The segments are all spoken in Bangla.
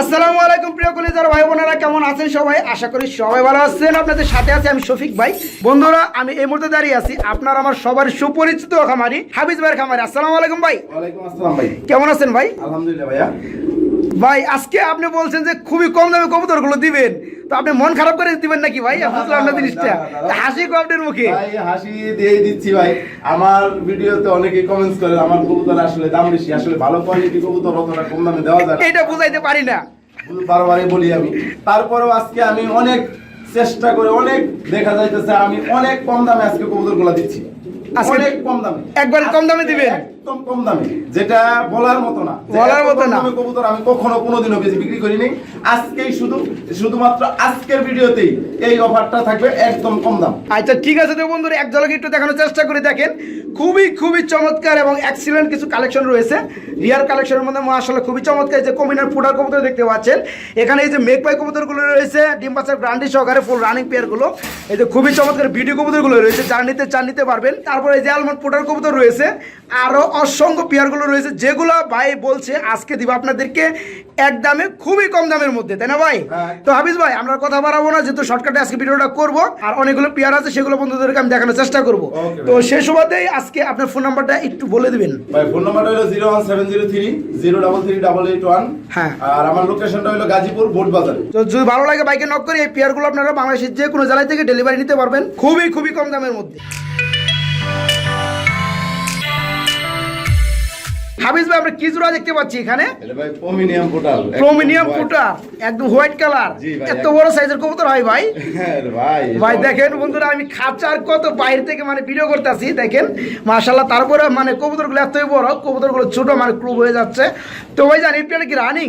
আসসালামু আলাইকুম প্রিয় কলেজার ভাই বোনেরা কেমন আছেন সবাই? আশা করি সবাই ভালো আছেন। আপনাদের সাথে আছি আমি শফিক ভাই। বন্ধুরা আমি এই মুহূর্তে দাঁড়িয়ে আছি আপনার আমার সবার সুপরিচিত খামারি হাবিজ ভাইয়ের খামারি। আসসালামু আলাইকুম ভাই। ওয়ালাইকুম আসসালাম ভাই। কেমন আছেন ভাই? আলহামদুলিল্লাহ ভাইয়া। ভাই আজকে আপনি বলছেন যে খুবই কম দামে কবুতরগুলো দিবেন। তো আপনি মন খারাপ করে দিবেন নাকি ভাই? বুঝলাম না জিনিসটা। হাসি কবটের মুখে। ভাই হাসি দিয়ে দিচ্ছি ভাই। আমার ভিডিওতে অনেকে কমেন্টস করে আমার কবুতর আসলে দাম বেশি আসলে ভালো কোয়ালিটি কবুতর অতটা কম দামে দেওয়া যায় এটা বুঝাইতে পারি না। বারবারই বলি আমি। তারপরেও আজকে আমি অনেক চেষ্টা করে অনেক দেখা যাইতেছে আমি অনেক কম দামে আজকে কবুতরগুলা দিচ্ছি। আজকে অনেক কম দামে। একবারে কম দামে দিবেন? একদম কম দামে যেটা বলার মতো না। বলার মতো না। দামে কবুতর আমি কখনো কোনোদিনও বেশি বিক্রি করিনি। আজকেই শুধু শুধুমাত্র আজকের ভিডিওতেই এই অফারটা থাকবে একদম কম দাম। আচ্ছা ঠিক আছে তো বন্ধুরা এক ঝলকে একটু দেখানোর চেষ্টা করে দেখেন। খুবই খুবই চমৎকার এবং এক্সিলেন্ট কিছু কালেকশন রয়েছে। রিয়ার কালেকশনের মধ্যে আসলে খুবই চমৎকার যে কমিনার ফুটার কবুতর দেখতে পাচ্ছেন। এখানে এই যে মেঘপাই কবুতরগুলো রয়েছে ডিম ব্রান্ডি সহকারে ফুল রানিং পেয়ারগুলো এই যে খুবই চমৎকার ভিডিও কবুতরগুলো রয়েছে চার নিতে চার নিতে পারবেন। তারপরে এই যে আলমন্ড ফুটার কবুতর রয়েছে আরও অসংখ্য পেয়ারগুলো রয়েছে যেগুলো ভাই বলছে আজকে দিব আপনাদেরকে এক দামে খুবই কম দামের মধ্যে তাই না ভাই হ্যাঁ। তো হাফিজ ভাই আমরা কথা বাড়াবো না যেহেতু শর্টকাটে আজকে ভিডিওটা করব আর অনেকগুলো পেয়ার আছে সেগুলো বন্ধুদেরকে আমি দেখানোর চেষ্টা করব তো। সেই সুবাদেই আজকে আপনার ফোন নাম্বারটা একটু বলে দিবেন ভাই ফোন নাম্বারটা হলো zero one seven zero three zero double three double eight one হ্যাঁ। আর আমার লোকেশনটা হলো গাজীপুর বোট বাজারে তো যদি ভালো লাগে বাইকে নক করে এই পেয়ারগুলো আপনারা বাংলাদেশের যে কোনো জেলায় থেকে ডেলিভারি নিতে পারবেন খুবই খুবই কম দামের মধ্যে হাফিজ ভাই আমরা কি জোড়া দেখতে পাচ্ছি এখানে? প্রমিনিয়াম একদম হোয়াইট কালার এত বড় সাইজের কবুতর হয় ভাই। হ্যাঁ ভাই ভাই দেখেন বন্ধুরা আমি খাঁচার কত বাইরে থেকে মানে ভিডিও করতেছি দেখেন। মাশাল্লাহ তারপরে মানে কবুতরগুলো এতই বড় কবুতরগুলো ছোট মানে ক্রুব হয়ে যাচ্ছে। তো ভাই জানি এটা কি রানিং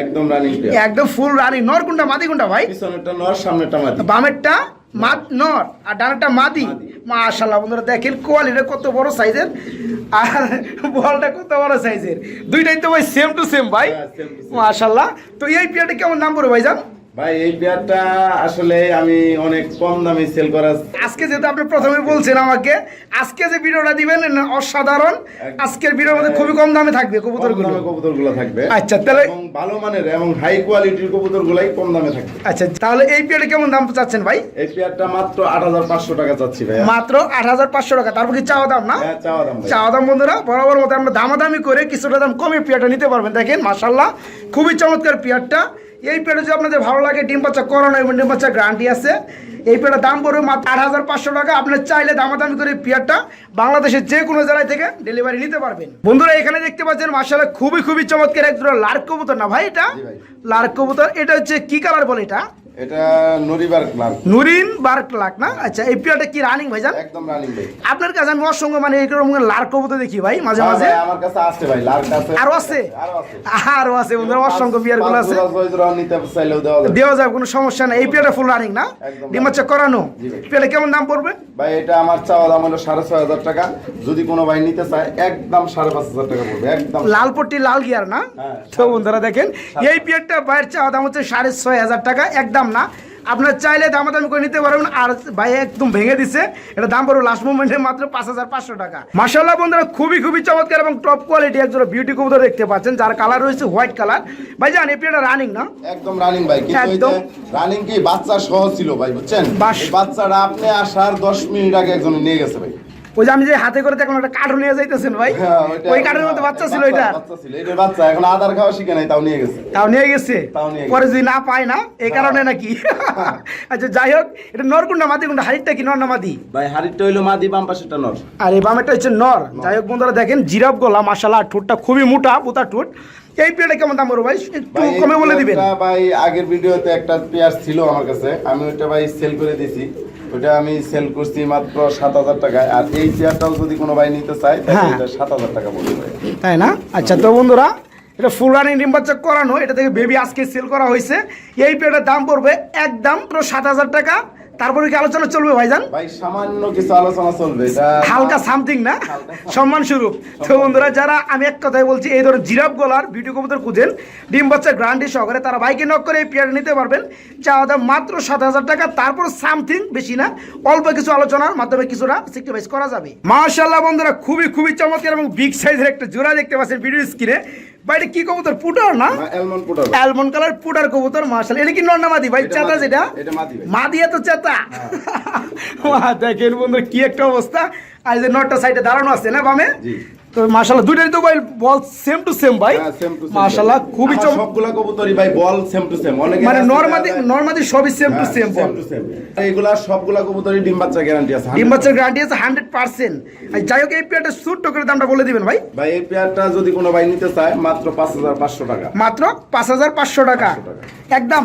একদম রানিং একদম ফুল রানিং নর কোনটা মাদি কোনটা ভাই? পিছনেরটা নর সামনেরটা মাটি বামেরটা? মাদ নর আর ডানাটা মাদি। মাশাল্লাহ বন্ধুরা দেখেন কোয়ালিটা কত বড় সাইজের আর বলটা কত বড় সাইজের। দুইটাই তো ভাই সেম টু সেম ভাই। হ্যাঁ, মাশাল্লাহ তো এই পিয়াটা কেমন নাম পড়বে ভাই জান ভাই এই পেয়ারটা আসলে আমি অনেক কম দামে সেল করা আজকে যেহেতু আপনি প্রথমে বলছেন আমাকে আজকে যে ভিডিওটা দিবেন না অসাধারণ। আজকের ভিডিওর মধ্যে খুবই কম দামে থাকবে কবুতরগুলো। কবুতরগুলো থাকবে। আচ্ছা, তাহলে- ভালো মানের এবং হাই কোয়ালিটির কবুতর গুলাই কম দামে থাকবে। আচ্ছা তাহলে এই পেয়ারে কেমন দাম চাচ্ছেন ভাই? এই পেয়ারটা মাত্র আট হাজার পাঁচশো টাকা চাচ্ছি ভাই মাত্র আট হাজার পাঁচশো টাকা। তারপর কি চাওয়া দাম না? হ্যাঁ চাওয়া দাম চাওয়া দাম বন্ধুরা বরাবর মতো আমরা দামাদামি করে কিছুটা দাম কমে পেয়ারটা নিতে পারবেন। দেখেন মাসাল্লাহ খুবই চমৎকার পেয়ারটা এই পেটে যদি আপনাদের ভালো লাগে ডিম বাচ্চা করানো এবং ডিম বাচ্চা গ্যারান্টি আছে। এই পেটের দাম পড়বে মাত্র আট হাজার পাঁচশো টাকা। আপনার চাইলে দামাদামি করে পেয়ারটা বাংলাদেশের যে কোনো জেলায় থেকে ডেলিভারি নিতে পারবেন। বন্ধুরা এখানে দেখতে পাচ্ছেন মার্শাল খুবই খুবই চমৎকার এক জোড়া লার্ক কবুতর। না ভাই এটা? লার লার্ক কবুতর এটা হচ্ছে কি কালার বলে এটা? এটা নরিবার ক্লাব নুরিন বার্ক লাক না? আচ্ছা এই পেয়ারটা কি রানিং ভাইজান একদম রানিং ভাই। আপনার কাছে আমি অসংখ্য মানে এরকম লার্ক কবুতর দেখি ভাই মাঝে হ্যাঁ মাঝে। আমার কাছে আছে ভাই লার্ক আছে। আরও আছে? আরও আছে। বন্ধুরা অসংখ্য বিয়ারগুলো আছে। পাঁচ জোড়া, ছয় জোড়া নিতে চাইলেও দেওয়া যাবে। কোনো সমস্যা নেই। এই পেয়ারটা ফুল রানিং না? একদম করানো। জি কেমন দাম পড়বে? ভাই এটা আমার চাওয়া দাম হলো সাড়ে ছয় হাজার টাকা। যদি কোনো ভাই নিতে চায় একদম সাড়ে পাঁচ হাজার টাকা পড়বে একদম। লাল পট্টি লাল গিয়ার না? হ্যাঁ। তো বন্ধুরা দেখেন এই পেয়ারটা বাইরের চাওয়া দাম হচ্ছে সাড়ে ছয় হাজার টাকা একদম না। আপনার চাইলে দামাদামি করে নিতে পারবেন। আর ভাই একদম ভেঙে দিছে। এটা দাম পড়বে লাস্ট মোমেন্টে মাত্র পাঁচ হাজার পাঁচশো টাকা। মাসাল্লাহ বন্ধুরা খুবই খুবই চমৎকার এবং টপ কোয়ালিটি একজোড়া বিউটি কবুতর দেখতে পাচ্ছেন। যার কালার রয়েছে হোয়াইট কালার ভাই জান এই পেয়ারটা রানিং না? একদম রানিং ভাই। একদম। রানিং কি বাচ্চা সহ ছিল ভাই বুঝছেন? বাচ্চাটা আপনি আসার দশ মিনিট আগে একজন নিয়ে গেছে ভাই। ওই যে আমি যে হাতে করে দেখলাম একটা কার্টুন নিয়ে যাইতেছেন ভাই হ্যাঁ, ওই কার্টুনের মধ্যে বাচ্চা ছিল এটা বাচ্চা ছিল এটার বাচ্চা এখন আদার খাওয়া শিখে নাই তাও নিয়ে গেছে। তাও নিয়ে গেছে? পরে যদি না পায় না এই কারণে নাকি? আচ্ছা যাই হোক এটা নরকুন্ডা মাদি কুন্ডা হাড়িটা কি নর না মাদি? ভাই হাড়িটা হইল মাদি বাম পাশেরটা নর। আর এই বামেটা হচ্ছে নর। যাই হোক বন্ধুরা দেখেন জিরাফ গলা মাসালা ঠোঁটটা খুবই মোটা পোতা ঠোঁট। এই পেয়ারটা কেমন দাম ভাই? একটু কমে বলে দিবেন। ভাই আগের ভিডিওতে একটা পেঁয়াজ ছিল আমার কাছে আমি ওইটা ভাই সেল করে দিছি। ওইটা আমি সেল করছি মাত্র সাত হাজার টাকায় আর এই চেয়ারটাও যদি কোনো ভাই নিতে চায় তাহলে হ্যাঁ। সাত হাজার টাকা পড়বে। তাই না আচ্ছা তো বন্ধুরা এটা ফুল রানিং ডিম বাচ্চা করানো এটা থেকে বেবি আজকে সেল করা হয়েছে এই পেয়ারটার দাম পড়বে একদম পুরো সাত হাজার টাকা তারপরে কি আলোচনা চলবে ভাইজান? ভাই সামান্য কিছু আলোচনা চলবে হালকা সামথিং না? সম্মান স্বরূপ তো বন্ধুরা যারা আমি এক কথাই বলছি এই ধরনের জিরাফ গলার বিউটি কবুতর খুঁজেন ডিম বাচ্চা গ্রান্ডি সহকারে তারা বাইকে নক করে এই পেয়ার নিতে পারবেন। চাওয়া দাম মাত্র সাত হাজার টাকা তারপর সামথিং বেশি না। অল্প কিছু আলোচনার মাধ্যমে কিছুটা সিক্রিফাইস করা যাবে। মাশাল্লাহ বন্ধুরা খুবই খুবই চমৎকার এবং বিগ সাইজের একটা জোড়া দেখতে পাচ্ছেন ভিডিও স্ক্রিনে ভাই এটা কি কবুতর? পুটার না? Almond pouter. Almond colour pouter কবুতর মার্শাল এটা কি নন্না মাদি ভাই? চেতা যেটা? এটা মাদি ভাই। মাদি এত চেতা? হ্যাঁ। দেখেন বন্ধু কি একটা অবস্থা। আর যে নটটা সাইডে দাঁড়ানো আছে না বামে। তো দুইটাই তো ভাই বল সেম টু সেম ভাই। হ্যাঁ, ভাই। খুবই সবগুলা কবুতরই ভাই বল সেম টু সেম অনেকে মানে আছে নর্মাদি সবই সেম টু সেম বল। এইগুলা সবগুলা কবুতরই ডিম বাচ্চা গ্যারান্টি আছে ডিম গ্যারান্টি আছে হান্ড্রেড পার্সেন্ট যাই হোক এই পেয়ারটা ছোট্ট করে দামটা বলে দিবেন ভাই। ভাই এই পেয়ারটা যদি কোনো ভাই নিতে চায় মাত্র পাঁচ হাজার পাঁচশো টাকা। মাত্র পাঁচ হাজার পাঁচশো টাকা। একদম।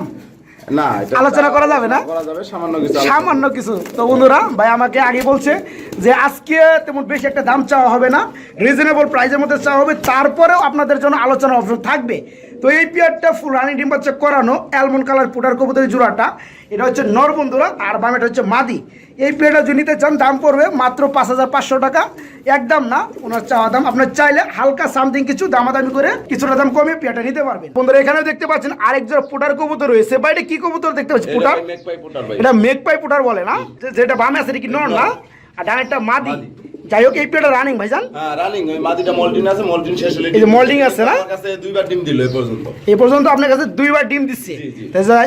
না আলোচনা করা যাবে না? সামান্য কিছু আলোচনা। সামান্য কিছু তো বন্ধুরা ভাই আমাকে আগে বলছে যে আজকে তেমন বেশি একটা দাম চাওয়া হবে না রিজনেবল প্রাইসের মধ্যে চাওয়া হবে তারপরেও আপনাদের জন্য আলোচনা অপশন থাকবে তো এই পিয়ারটা ফুল রানি ডিম বাচ্চা করানো অ্যালমন্ড কালার পুটার কবুতরের জোড়াটা। এটা হচ্ছে নর বন্ধুরা আর বামেটা হচ্ছে মাদি। এই পিয়ারটা যদি নিতে চান দাম পড়বে মাত্র পাঁচ হাজার পাঁচশো টাকা। একদম না ওনার চাওয়া দাম আপনার চাইলে হালকা সামথিং কিছু দামাদামি করে কিছুটা দাম কমে পিয়ারটা নিতে পারবেন। বন্ধুরা এখানেও দেখতে পাচ্ছেন আরেক জোড়া পুটার কবুতর রয়েছে। বা এটা কি কবুতর দেখতে পাচ্ছি এটা পুটার? ভাই মেঘপাই পোটার এটা বলে না? যে- যেটা বামে আছে এটা কি নর না? আর ডানেরটা মাদি। যাই হোক এই পেটা রানিং ভাইজান। হ্যাঁ রানিং ওই মাদিটা মল্টিন আছে মল্টিন শেষ হলে এই যে molding আছে না? কাছে দুইবার ডিম দিল এই পর্যন্ত। এই পর্যন্ত আপনার কাছে দুইবার ডিম দিচ্ছে।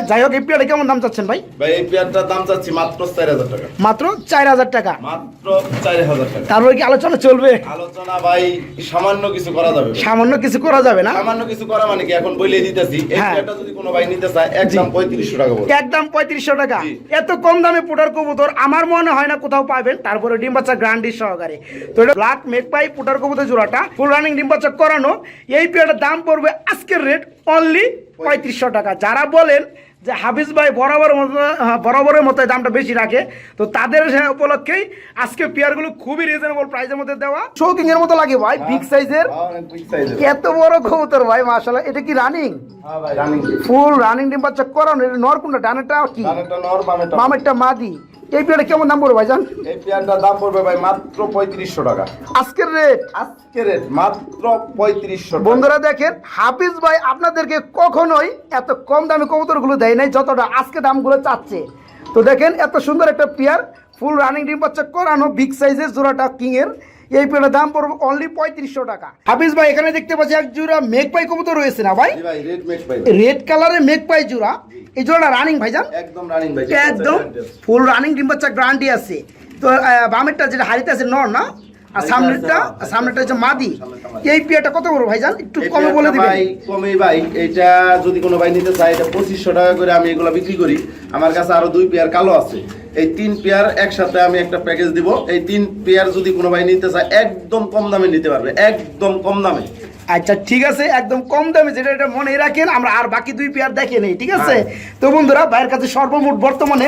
যাই হোক এই পেয়ারটা কেমন দাম চাচ্ছেন ভাই? ভাই এই পেয়ারটার দাম চাচ্ছি মাত্র চার হাজার টাকা। মাত্র চার হাজার টাকা। মাত্র চার হাজার টাকা। তারপরে কি আলোচনা চলবে? আলোচনা ভাই সামান্য কিছু করা যাবে সামান্য কিছু করা যাবে না? সামান্য কিছু করা মানে কি? এখন বলে দিতেছি। এই হ্যাঁ। যদি কোনো ভাই নিতে চায় একদম পঁয়ত্রিশশো টাকা পড়বে একদম পঁয়ত্রিশশো টাকা। এত কম দামে পুটার কবুতর আমার মনে হয় না কোথাও পাবেন। তারপরে ডিম বাচ্চা গ্রান্ডি সহকারে। তো এটা ব্ল্যাক মেক পুটার কবুতর জোড়াটা ফুল রানিং ডিম বাচ্চা করানো। এই পেয়ারটার দাম পড়বে আজকের রেট অনলি পঁয়ত্রিশশো টাকা। যারা বলেন যে হাফিজ ভাই বরাবর হ্যাঁ, বরাবরের মতো দামটা বেশি রাখে তো তাদের সে উপলক্ষেই আজকে পেয়ারগুলো খুবই রিজনেবল প্রাইসের মধ্যে দেওয়া। শৌকিং এর মতো লাগে ভাই বিগ সাইজের হ্যাঁ, এর। এত বড় কবুতর ভাই মাশাআল্লাহ। এটা কি রানিং হ্যাঁ। ফুল রানিং ডিম বাচ্চা করানো। এটা নর কোনটা? ডানেটা কি? বামেরটা মাদি। এই পেয়ারটা কেমন দাম পড়বে ভাইজান? এই পেয়ারটার দাম পড়বে ভাই মাত্র পঁয়ত্রিশশো টাকা। আজকের রেট? আজকের রেট মাত্র পঁয়ত্রিশশো বন্ধুরা দেখেন হাফিজ ভাই আপনাদেরকে কখনোই এত কম দামে কবুতরগুলো দেয় নাই যতটা আজকে দামগুলো চাচ্ছে। তো দেখেন এত সুন্দর একটা পেয়ার ফুল রানিং ডিম বাচ্চা করানো বিগ সাইজের জোড়াটা কিং এর এই পেয়ারের দাম পড়বে অনলি পঁয়ত্রিশশো টাকা। হাফিজ ভাই এখানে দেখতে পাচ্ছি এক জোড়া মেঘ পাই কবুতর রয়েছে না ভাই? রেড কালারের মেঘ পাই জোড়া। এই জোড়াটা রানিং ভাইজান? একদম রানিং ভাই একদম ফুল রানিং ডিম বাচ্চা গ্যারান্টি আছে। তো বামেরটা যেটা হাড়িতে আছে নর না? আর সামনেরটা আছে। সামনেরটা হচ্ছে মাদি। এই পিয়াটা কত বড় ভাইজান? একটু কমে বলে দিবেন। ভাই কমে ভাই এটা যদি কোনো ভাই নিতে চায় এটা পঁচিশশো টাকা করে আমি এগুলো বিক্রি করি। আমার কাছে আরও দুই পেয়ার কালো আছে। এই তিন পেয়ার একসাথে আমি একটা প্যাকেজ দিব। এই তিন পেয়ার যদি কোনো ভাই নিতে চায় একদম কম দামে নিতে পারবে একদম কম দামে। আচ্ছা ঠিক আছে একদম কম দামে যেটা এটা মনে রাখেন আমরা আর বাকি দুই পেয়ার দেখে নেই ঠিক আছে? হ্যাঁ। তো বন্ধুরা ভাইয়ের কাছে সর্বমোট বর্তমানে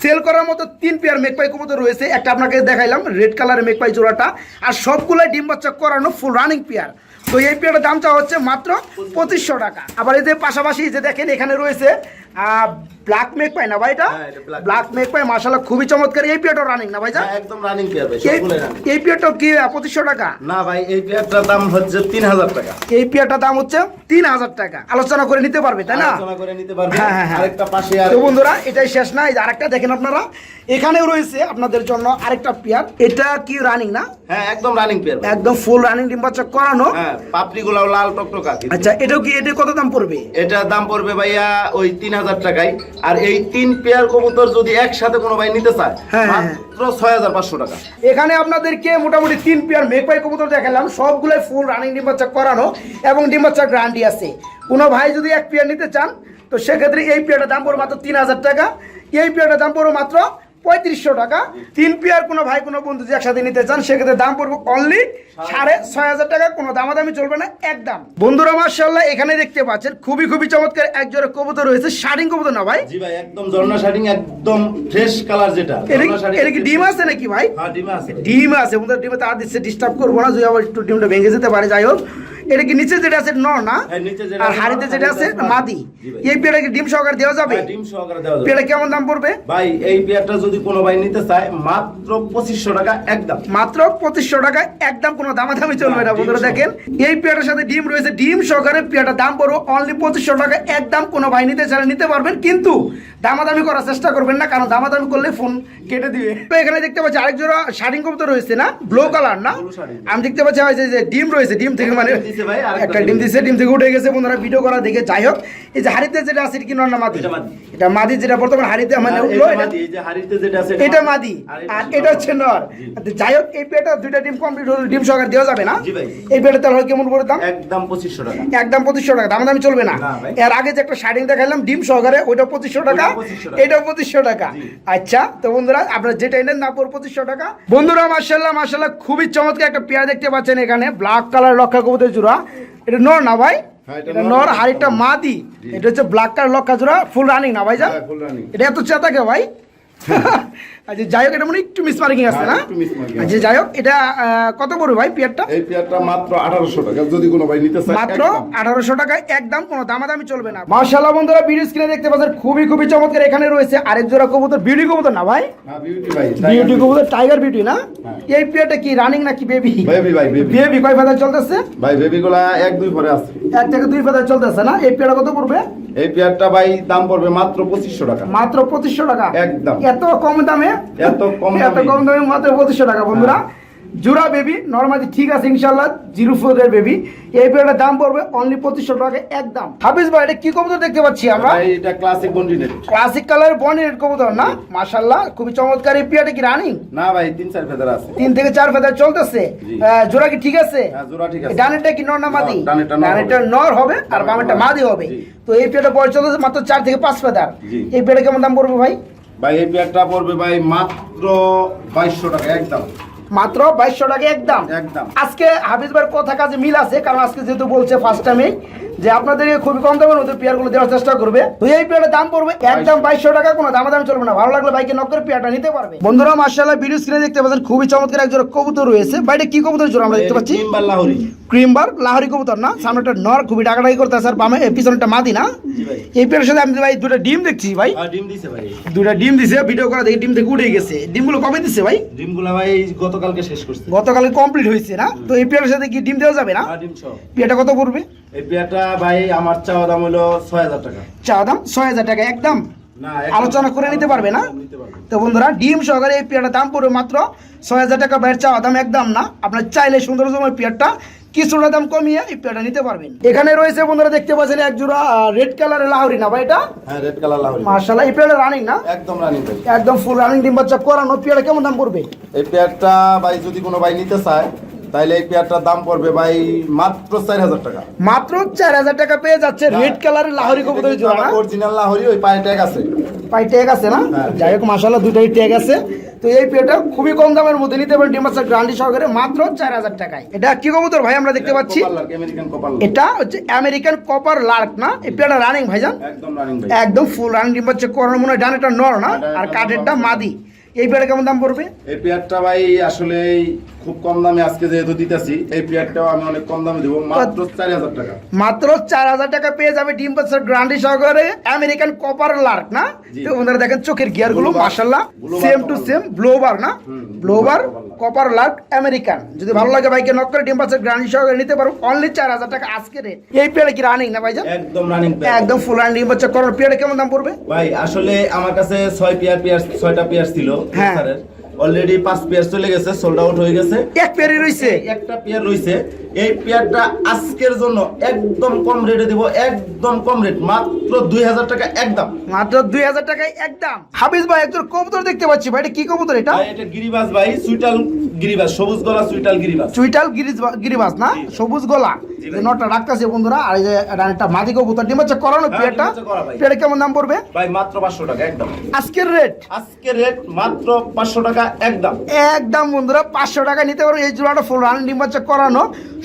সেল করার মতো তিন পেয়ার মেকপাই কবুতর রয়েছে। একটা আপনাকে দেখাইলাম রেড কালারের মেকপাই জোড়াটা। আর সবগুলাই ডিম বাচ্চা করানো ফুল রানিং পেয়ার তো এই পেয়ারের দাম চাওয়া হচ্ছে মাত্র পঁচিশশো টাকা। আবার এই যে পাশাপাশি যে দেখেন এখানে রয়েছে ব্ল্যাক মেক পাই না ভাই এটা? এটা ব্ল্যাক মেক পাই খুবই চমৎকার। এই পেয়ারটা রানিং না ভাই যা? একদম রানিং পেয়ার ভাই এই পেয়ারটাও কি পঁচিশশো টাকা? না ভাই এই পেয়ারটার দাম হচ্ছে তিন হাজার টাকা। এই পেয়ারটার দাম হচ্ছে তিন হাজার টাকা। আলোচনা করে নিতে পারবে তাই না? আলোচনা করে নিতে পারবে। হ্যাঁ, হ্যাঁ, হ্যাঁ। আরেকটা পাশে আর তো বন্ধুরা এটাই শেষ না এই আরেকটা দেখেন আপনারা। এখানেও রয়েছে আপনাদের জন্য আরেকটা পেয়ার এটা কি রানিং না? হ্যাঁ একদম রানিং পেয়ার একদম ফুল রানিং ডিম বাচ্চা করানো। হ্যাঁ পাপড়ি গুলাও লাল টকটকা। আচ্ছা এটাও কি এটা কত দাম পড়বে? এটার দাম পড়বে ভাইয়া ওই তিন হাজার হাজার টাকায় আর এই তিন পেয়ার কবুতর যদি একসাথে কোনো ভাই নিতে চায় হ্যাঁ, হ্যাঁ, মাত্র ছয় হাজার পাঁচশো টাকা। এখানে আপনাদেরকে মোটামুটি তিন পেয়ার মেঘপাই কবুতর দেখালাম সবগুলোই ফুল রানিং ডিম করানো এবং ডিম বাচ্চা গ্যারান্টি আছে। কোনো ভাই যদি এক পেয়ার নিতে চান তো সেক্ষেত্রে এই পেয়ারটার দাম পড়বে মাত্র তিন হাজার টাকা। এই পেয়ারটার দাম পড়বে মাত্র পঁয়ত্রিশশো টাকা। তিন পেয়ার কোনো ভাই কোনো বন্ধু যদি একসাথে নিতে চান সেক্ষেত্রে দাম পড়বে অনলি সাড়ে ছয় হাজার টাকা। কোনো দামাদামি চলবে না একদম বন্ধুরা মার্শাল্লাহ এখানে দেখতে পাচ্ছেন খুবই খুবই চমৎকার এক জোড়া কবুতর রয়েছে। শাড়িং কবুতর না ভাই? জি ভাই একদম ঝর্ণা শাড়িং একদম ফ্রেশ কালার যেটা। এটা কি ডিম আছে নাকি ভাই? হ্যাঁ ডিম আছে। ডিম আছে বন্ধুরা ডিমে তার দিচ্ছে ডিস্টার্ব করব না যদি আবার একটু ডিমটা ভেঙে যেতে পারে যাই হোক। এটা কি নিচে যেটা আছে? নর না? হ্যাঁ, আর হাড়িতে যেটা আছে মাদি। এই পেয়ারা কি ডিম সহকারে দেওয়া যাবে? হ্যাঁ, ডিম সহকারে দেওয়া যাবে। পেয়ারা কেমন দাম পড়বে? ভাই এই পেয়ারটা যদি কোনো ভাই নিতে চায় মাত্র পঁচিশশো টাকা একদম। মাত্র পঁচিশশো টাকায় একদম কোনো দামাদামি চলবে না বন্ধুরা দেখেন। এই পেয়ারটার সাথে ডিম রয়েছে ডিম সহকারে পেয়ারটার দাম পড়বে অনলি পঁচিশশো টাকা। একদম কোনো ভাই নিতে চাইলে নিতে পারবেন কিন্তু দামাদামি করার চেষ্টা করবেন না কারণ দামাদামি করলে ফোন কেটে দিবে। তো এখানে দেখতে পাচ্ছি আরেক জোড়া শাড়িং কবুতর রয়েছে না? ব্লু কালার না? আমি দেখতে পাচ্ছি যে ডিম রয়েছে ডিম থেকে মানে দিছে ভাই, আরেকটা একটা ডিম দিছে। ডিম থেকে উঠে গেছে বন্ধুরা ভিডিও করা দেখে যাই হোক। এই যে হাড়িতে যেটা আছে এটা কি নর না মাদি? এটা মাদি। যেটা বর্তমানে হাড়িতে মানে উঠল এটা এটা মাদি, এই যে হাড়িতে যেটা আছে এটা মাদি। আর আর এটা হচ্ছে নর। যাই হোক এই পেটা দুইটা ডিম কমপ্লিট হলো ডিম সহকারে দেওয়া যাবে না? জি ভাই। এই পেটা তাহলে কেমন করে দাম? একদম পঁচিশশো টাকা। একদম পঁচিশশো টাকা দাম দামি চলবে না। এর আগে যে একটা শার্টিং দেখালাম ডিম সহকারে ওইটা পঁচিশশো টাকা। ওইটা 2500 টাকা। এটাও পঁচিশশো টাকা। আচ্ছা তো বন্ধুরা আপনারা যেটা এনেন না পড়ো পঁচিশশো টাকা। বন্ধুরা মার্শাল্লাহ মার্শাল্লাহ খুবই চমৎকার একটা পেয়ার দেখতে পাচ্ছেন এখানে। ব্ল্যাক কালার লক্ষা কবুতর জোড়া এটা নর না ভাই হ্যাঁ, এটা নর। আর এটা মাদি এটা হচ্ছে ব্ল্যাক কালার লক্ষা জোড়া ফুল রানিং না ভাই যান এটা এত চেতাকে ভাই? আচ্ছা যাই হোক এটা মানে একটু মিস মার্কিং আছে হ্যাঁ, না? একটু mismarking আছে। আচ্ছা যাই হোক এটা কত পড়বে ভাই পেয়ারটা? এই পেয়ারটা মাত্র আঠারোশো টাকা যদি কোনো ভাই নিতে চায় মাত্র একদম। আঠারোশো টাকা একদম কোনো দামাদামি চলবে না। মার্শাল্লাহ বন্ধুরা ভিডিও স্ক্রিনে দেখতে পাচ্ছেন খুবই খুবই চমৎকার এখানে রয়েছে আরেক জোড়া কবুতর বিউটি কবুতর না ভাই? হ্যাঁ, beauty ভাই, বিউটি কবুতর টাইগার বিউটি না? হ্যাঁ। এই পেয়ারটা কি রানিং নাকি বেবি Baby ভাই, baby। বেবি কয় ফেদার চলতেছে? ভাই বেবি গুলা এক দুই পরে আছে। এক থেকে দুই ফেদার চলতেছে না? এই পেয়ারটা কত পড়বে? এই পেয়ারটা ভাই দাম পড়বে মাত্র পঁচিশশো টাকা। মাত্র পঁচিশশো টাকা? একদম। এত কম দামে? এত কম এত কম দামে মাত্র পঁচিশশো টাকা বন্ধুরা। জোড়া বেবি নর্মালি ঠিক আছে ইনশাল্লাহ জিরো ফোরের বেবি এই পেয়ারটার দাম পড়বে অনলি পঁচিশশো টাকা একদম। হাফিজ ভাই এটা কি কবুতর দেখতে পাচ্ছি আমরা? এটা ক্লাসিক কন্টিনেন্ট ক্লাসিক কালার বনের কবুতর না? মাশাল্লাহ খুবই চমৎকার। এই পেয়ারটা কি রানিং না ভাই তিন চার ফেদার আছে। তিন থেকে চার ফেদার চলতেছে। জোড়া কি ঠিক আছে? হ্যাঁ, জোড়া ঠিক আছে। ডানেরটা কি নর না মাদি? নর, ডানেরটা নর হবে। আর বামেরটা মাদি হবে। তো এই পেয়ারটা বয়স চলতেছে মাত্র চার থেকে পাঁচ ফেদার। এই পেয়ারটা কেমন দাম পড়বে ভাই? ভাই এই পেয়ারটা পড়বে ভাই মাত্র বাইশশো টাকা একদম। মাত্র বাইশশো টাকা একদম একদম। আজকে হাফিজ ভাইয়ের কথা কাজে মিল আছে কারণ আজকে যেহেতু বলছে ফার্স্ট টাইমে যে আপনাদেরকে খুবই কম দামের মধ্যে পেয়ারগুলো দেওয়ার চেষ্টা করবে। তো এই পেয়ারের দাম পড়বে একদম বাইশশো টাকা কোনো দাম দাম চলবে না। ভালো লাগলে বাইকে নক করে পেয়ারটা নিতে পারবে। বন্ধুরা মার্শাল্লাহ ভিডিও স্ক্রিনে দেখতে পাচ্ছেন খুবই চমৎকার এক জোড়া কবুতর রয়েছে। বাইরে কি কবুতর জোড়া আমরা দেখতে পাচ্ছি? ক্রিমবার লাহরি। কবুতর না। সামনে একটা নর খুবই ডাকাডাকি করতে আর বামে পিছনেটা মাদি না। এই পেয়ারের সাথে আমি ভাই দুটো ডিম দেখছি ভাই। ডিম দিছে ভাই। দুটা ডিম দিছে ভিডিও করা দেখে ডিম থেকে উঠে গেছে। ডিমগুলো কবে দিছে ভাই? ডিমগুলা ভাই গতকালকে শেষ করছে। গতকালে কমপ্লিট হয়েছে না? তো এই পেয়ারের সাথে কি ডিম দেওয়া যাবে না? সহ। পেয়ারটা কত পড়বে? এই পেয়ারটা ভাই আমার চাওয়া দাম হলো ছয় হাজার টাকা। চা দাম ছয় হাজার টাকা একদম? না আলোচনা করে নিতে পারবে না? তো বন্ধুরা ডিম সহকারে এই পেয়ারটার দাম পড়বে মাত্র ছয় হাজার টাকা বাইরের চাওয়া দাম একদম না। আপনার চাইলে সুন্দর সময় পেয়ারটা কিছুটা দাম কমিয়ে এই পেয়ারটা নিতে পারবেন। এখানে রয়েছে বন্ধুরা দেখতে পাচ্ছেন এক জোড়া রেড কালারের লাহরি না ভাই এটা? হ্যাঁ রেড কালার লাহোরি। এই পেয়ারটা রানিং না? একদম রানিং ভাই। একদম ফুল রানিং ডিম বাচ্চা করানো পেয়ারটা কেমন দাম পড়বে? এই পেয়ারটা ভাই যদি কোনো ভাই নিতে চায় তাহলে এই পেয়ারটার দাম পড়বে ভাই মাত্র চার হাজার টাকা। মাত্র চার হাজার টাকা পেয়ে যাচ্ছে রেড কালারের লাহরি কবুতরের জোড়া অরিজিনাল লাহোরি ওই পায়ে ট্যাগ আছে। পাই ট্যাগ আছে না? হ্যাঁ। যাই হোক মাসাল্লাহ দুটাই ট্যাগ আছে। তো এই পেটা খুবই কম দামের মধ্যে নিতে পারেন ডিমাসার গ্রান্ডি সহকারে মাত্র চার হাজার টাকায়। এটা কি কবুতর ভাই আমরা দেখতে পাচ্ছি? এটা হচ্ছে আমেরিকান কপার লার্ক না? এই পেটা রানিং ভাইজান? একদম রানিং একদম ফুল রানিং ডিম হচ্ছে করার মনে হয় ডানেটা নর না? আর কাঠেরটা মাদি। এই পেটা কেমন দাম পড়বে? এই পেয়ারটা ভাই আসলে খুব কম দামে আজকে যেহেতু দিতেছি এই পেয়ারটাও আমি অনেক কম দামে দেবো মাত্র চার হাজার টাকা। মাত্র চার হাজার টাকা পেয়ে যাবে ডিম পাচ্ছার গ্রান্ডি সহকারে আমেরিকান কপার লার্ক না? তো ওনারা দেখেন চোখের গিয়ারগুলো. মাসাল্লাহ সেম টু সেম ব্লোবার না? ব্লোবার কপার লার্ক আমেরিকান যদি ভালো লাগে বাইকে নক করে ডিম পাচ্ছার গ্রান্ডি সহকারে নিতে পারো অনলি চার হাজার টাকা আজকে এই পেয়ারে কি রানিং না ভাইজান? একদম রানিং একদম ফুল রানিং ডিম পাচ্ছা করার পেয়ারে কেমন দাম পড়বে? ভাই আসলে আমার কাছে ছয় পেয়ার পেয়ার ছয়টা পেয়ার ছিল। হ্যাঁ। অলরেডি পাঁচ পেয়ার চলে গেছে সোল্ড আউট হয়ে গেছে। এক পেয়ারই রয়েছে একটা পেয়ার রয়েছে এই পেয়ারটা আজকের জন্য একদম কম রেটে দেবো একদম কম রেট মাত্র দুই হাজার টাকা একদম। মাত্র দুই হাজার টাকায় একদম। হাফিজ ভাই একজন কবুতর দেখতে পাচ্ছি ভাই এটা কি কবুতর এটা? এটা গিরিবাস ভাই সুইটাল গিরিবাস সবুজ গলা সুইটাল গিরিবাস গিরিজ গিরিবাস না? সবুজ গলা। যে। নটটা রাখতেছে বন্ধুরা আর এই যে রানিটা মাদি কবুতর ডিম হচ্ছে করানো হ্যাঁ, পেয়ারটা। পেয়ারে কেমন দাম পড়বে? ভাই মাত্র পাঁচশো টাকা একদম। আজকের রেট? আজকে রেট মাত্র পাঁচশো টাকা একদম। একদম বন্ধুরা পাঁচশো টাকা নিতে পারো। এই জোড়াটা ফুল রান ডিম হচ্ছে করানো।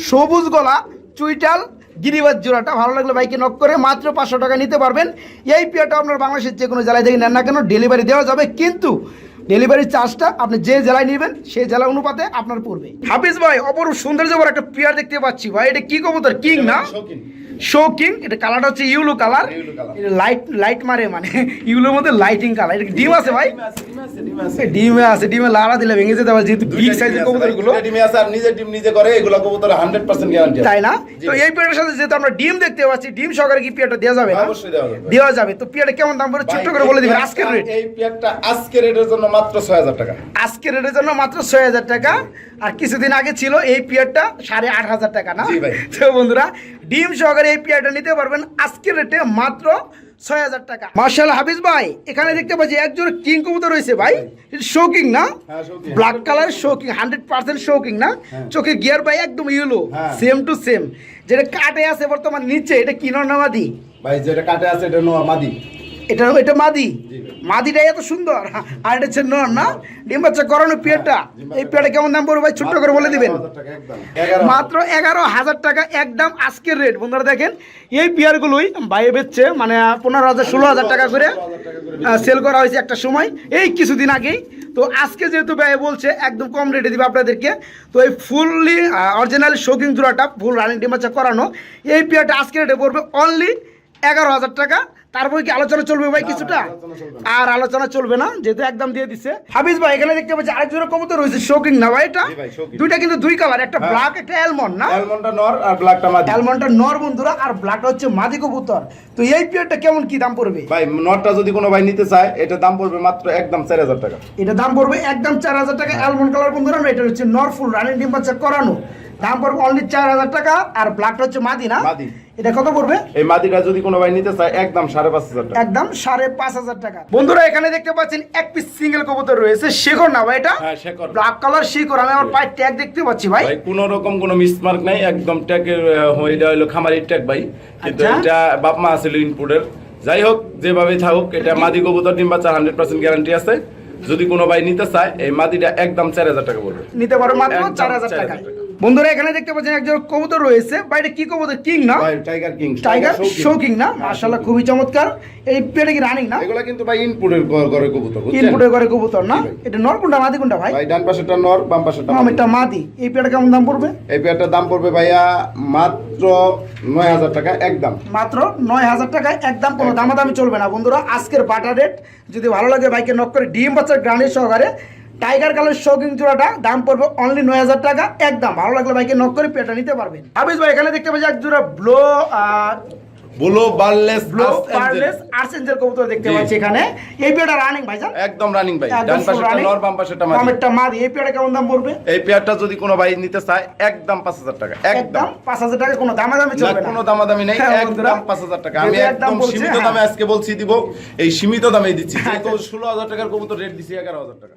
সবুজ গলা চুইটাল গিরিবাজ জোড়াটা। ভালো লাগলে বাইকে নক করে মাত্র পাঁচশো টাকা নিতে পারবেন। এই পেয়ারটা আপনার বাংলাদেশের যে কোনো জেলায় থেকে নেন না কেন ডেলিভারি দেওয়া যাবে। কিন্তু ডেলিভারি চার্জটা আপনি যে জেলায় নেবেন সেই জেলা অনুপাতে আপনার পড়বে। হাফিজ ভাই অপরূপ সৌন্দর্য একটা পেয়ার দেখতে পাচ্ছি ভাই। এটা কি কবুতর? কিং না? শৌখিন। শো কিং এটা কালারটা হচ্ছে ইউলো কালার লাইট লাইট মারে মানে। ইউলোর মধ্যে লাইটিং কালার এটা ডিম আছে ভাই। ডিমে আছে, ডিমে আছে, ডিমে আছে। ডিমে আছে ডিমে লাড়া দিলে ভেঙে যেতে পারে যেহেতু বিগ সাইজের ডিমে আছে কবুতরগুলো ডিমে আছে আর নিজে ডিম নিজে করে এগুলো কবুতর 100% গ্যারান্টি তাই না। তো এই পেয়ারের সাথে যেহেতু আমরা ডিম দেখতে পাচ্ছি ডিম সহকারে কি পেয়ারটা দেওয়া যাবে না? অবশ্যই দেওয়া যাবে। দেওয়া যাবে। তো পেয়ারটা কেমন দাম পড়ে? ছোট্ট করে বলে দিবেন আজকের রেট এই পেয়ারটা আজকে রেটের জন্য মাত্র ছয় হাজার টাকা। আজকের রেটের জন্য মাত্র ছয় হাজার টাকা। আর কিছুদিন আগে ছিল এই পিয়ারটা সাড়ে আট হাজার টাকা না? জি ভাই। তো বন্ধুরা ডিম সহকারে এই পিয়াটা নিতে পারবেন। আজকের রেটে মাত্র ছয় হাজার টাকা। মার্শাল হাফিজ ভাই এখানে দেখতে পাচ্ছি একজন কিং কবুতর রয়েছে ভাই। শোকিং না? হ্যাঁ। Black colour shocking hundred percent shocking না? চোখে গিয়ার ভাই একদম হ্যাঁ। সেম টু সেম যেটা কাটে আছে বর্তমান নিচে এটা কিনো নামাদি ভাই যেটা কাটে আছে এটা নোয়া মাদি এটা এটা মাদি। মাদিটা এত সুন্দর। আর এটা হচ্ছে নর না? ডিম বাচ্চা করানো পেয়ারটা। এই পেয়ারটা। কেমন দাম পড়বে ভাই? ছোট্ট করে বলে দিবেন। 11,000 টাকা একদম। 11,000 মাত্র এগারো হাজার টাকা একদম আজকের রেট বন্ধুরা দেখেন এই পেয়ারগুলোই বাইরে বেচছে মানে পনেরো হাজার ষোলো হাজার টাকা করে সেল করা হয়েছে একটা সময়। এই কিছুদিন আগেই। তো আজকে যেহেতু ব্যয় বলছে একদম কম রেটে দিবে আপনাদেরকে। তো এই ফুললি অরিজিনাল শৌকিং জোড়াটা ফুল রানিং ডিম ডিমাচা করানো। এই পেয়ারটা আজকে রেটে পড়বে অনলি এগারো হাজার টাকা। তারপরে কি আলোচনা চলবে ভাই কিছুটা? আর আলোচনা চলবে না যেহেতু একদম দিয়ে দিচ্ছে হাফিজ ভাই এখানে দেখতে পাচ্ছি আরেক জোড়া কবুতর রয়েছে শৌকিং না ভাই এটা। দুইটা কিন্তু দুই কালার একটা। ব্ল্যাক একটা অ্যালমন্ড না? অ্যালমন্ডটা নর আর ব্ল্যাকটা মাদি। অ্যালমন্ডটা নর বন্ধুরা আর ব্ল্যাকটা হচ্ছে মাদি কবুতর। তো এই পিয়ারটা কেমন কি দাম পড়বে? ভাই নটটা যদি কোনো ভাই নিতে চায় এটা দাম পড়বে মাত্র একদম চার হাজার টাকা। এটা দাম পড়বে একদম চার হাজার টাকা অ্যালমন্ড কালার বন্ধুরা এটা হচ্ছে নর ফুল রানিং ডিম বাচ্চা করানো। দাম পড়বে অনলি চার হাজার টাকা আর ব্ল্যাকটা হচ্ছে মাদি না? মাদি। এটা কত পড়বে? এই মাদিটা যদি কোনো ভাই নিতে চায় একদম সাড়ে পাঁচ হাজার টাকা। একদম সাড়ে পাঁচ হাজার টাকা। বন্ধুরা এখানে দেখতে পাচ্ছেন এক পিস সিঙ্গেল কবুতর রয়েছে। শেখর না ভাই এটা? হ্যাঁ শেখর। ব্ল্যাক কালার শিকর আমি আমার পায়ের ট্যাগ দেখতে পাচ্ছি ভাই। কোনো রকম কোনো মিসমার্ক নাই একদম ট্যাগের এটা হলো খামারির ট্যাগ ভাই। কিন্তু আচ্ছা। এটা বাপ মা ইনপুটের যাই হোক যেভাবে থাকুক এটা মাদি কবুতর ডিম বাচ্চা হান্ড্রেড পার্সেন্ট গ্যারান্টি আছে। যদি কোনো ভাই নিতে চায় এই মাদিটা একদম চার হাজার টাকা পড়বে। নিতে পারো মাত্র চার হাজার 4,000 টাকা টাকা। বন্ধুরা এখানে দেখতে পাচ্ছেন একজন কবুতর রয়েছে। বা এটা কি কবুতর? কিং না? টাইগার কিং টাইগার শৌকিং না? মাশাআল্লাহ খুবই চমৎকার। এই পেটে কি রানিং না? এগুলা কিন্তু ভাই ইনপুটের ঘরে কবুতর বুঝছেন? ইনপুটে করে কবুতর না। এটা নর কোনটা মাদি কোনটা ভাই? ভাই ডান পাশেরটা নর বাম পাশেরটা মাদি। এটা মাদি। এই পেটে কেমন দাম পড়বে? এই পেয়ারটার দাম পড়বে ভাইয়া মাত্র নয় হাজার টাকা একদম। মাত্র নয় হাজার টাকা একদম কোনো দামাদামি চলবে না। বন্ধুরা আজকের বাটার রেট যদি ভালো লাগে বাইকে নক করে ডিম বাচ্চার গ্রানের সহকারে টাইগার কালার শৌকিং জোড়াটা দাম পড়বে অনলি নয় হাজার টাকা একদম। ভালো লাগলে বাইকে নক করে পেটা নিতে পারবেন। হাবিজ ভাই এখানে দেখতে পাচ্ছি এক জোড়া blow blue barless blow pearless archangel কবুতর দেখতে পাচ্ছি এখানে। এই রানিং ভাই একদম রানিং ভাই। একদম ডান full নর বাম পাশেরটা মাদি। বামেরটা মাদি। এই পেটা কেমন দাম পড়বে? এই পেয়ারটা যদি কোনো ভাই নিতে চায় একদম পাঁচ হাজার টাকা। একদম। হাজার টাকা কোনো দামাদামি না চলবে না কোনো দামাদামি নেই। একদম পাঁচ হাজার টাকা। আমি যেহেতু একদম একদম সীমিত। দামে আজকে বলছি দিব। এই সীমিত দামে দিচ্ছি। যেহেতু ষোলো হাজার টাকার কবুতর রেট দিচ্ছি এগারো হাজার টাকা।